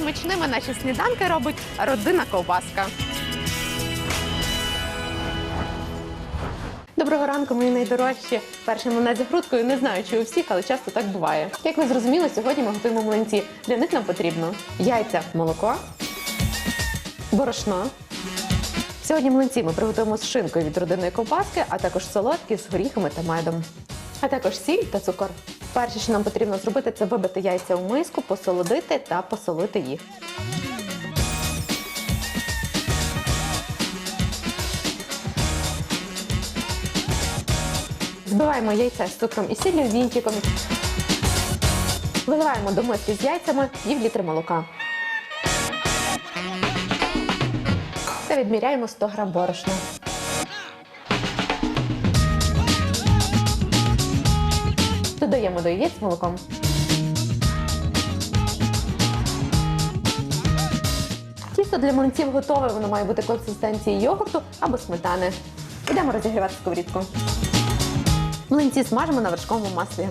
смачними наші сніданки робить родина ковбаска. Доброго ранку, мої найдорожчі. Перший млинець з грудкою не знаю, чи у всіх, але часто так буває. Як ви зрозуміли, сьогодні ми готуємо млинці. Для них нам потрібно яйця, молоко, борошно. Сьогодні млинці ми приготуємо з шинкою від родинної ковбаски, а також солодкі з горіхами та медом. А також сіль та цукор. Перше, що нам потрібно зробити, це вибити яйця у миску, посолодити та посолити їх. Збиваємо яйця з цукром і сіллю вінчиком. Виливаємо до миски з яйцями пів літри молока. Та відміряємо 100 грам борошна. Додаємо до яєць молоком. Тісто для млинців готове, воно має бути консистенції йогурту або сметани. Ідемо розігрівати сковорідку. Млинці смажимо на вершковому маслі.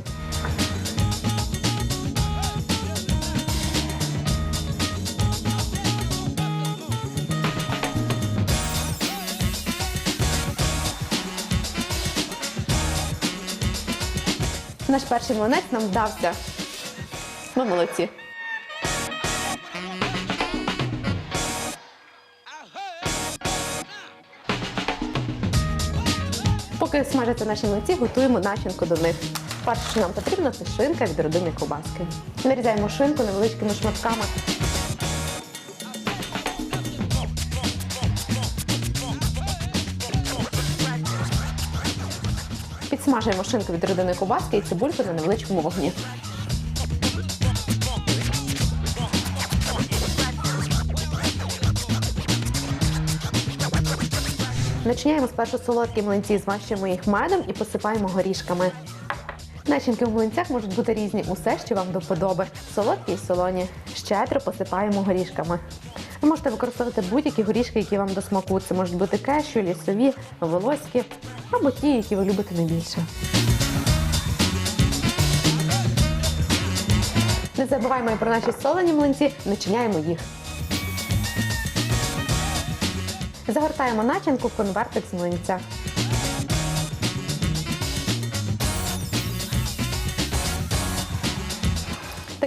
Наш перший млинець нам вдався. Ми молодці. Поки смажаться наші млинці, готуємо начинку до них. Перше, що нам потрібно, це шинка від родини ковбаски. Нарізаємо шинку невеличкими шматками. Підсмажуємо шинку від родини ковбаски і цибульку на невеличкому вогні. Начиняємо спершу солодкі млинці, змащуємо їх медом і посипаємо горішками. Начинки в млинцях можуть бути різні, усе, що вам до вподоби. Солодкі і солоні. Щедро посипаємо горішками. Ви можете використовувати будь-які горішки, які вам до смаку. Це можуть бути кешю, лісові, волоські або ті, які ви любите найбільше. Не забуваємо і про наші солені млинці, начиняємо їх. Загортаємо начинку в конвертик з млинця.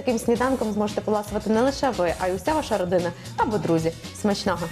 Таким сніданком зможете поласувати не лише ви, а й уся ваша родина або друзі. Смачного!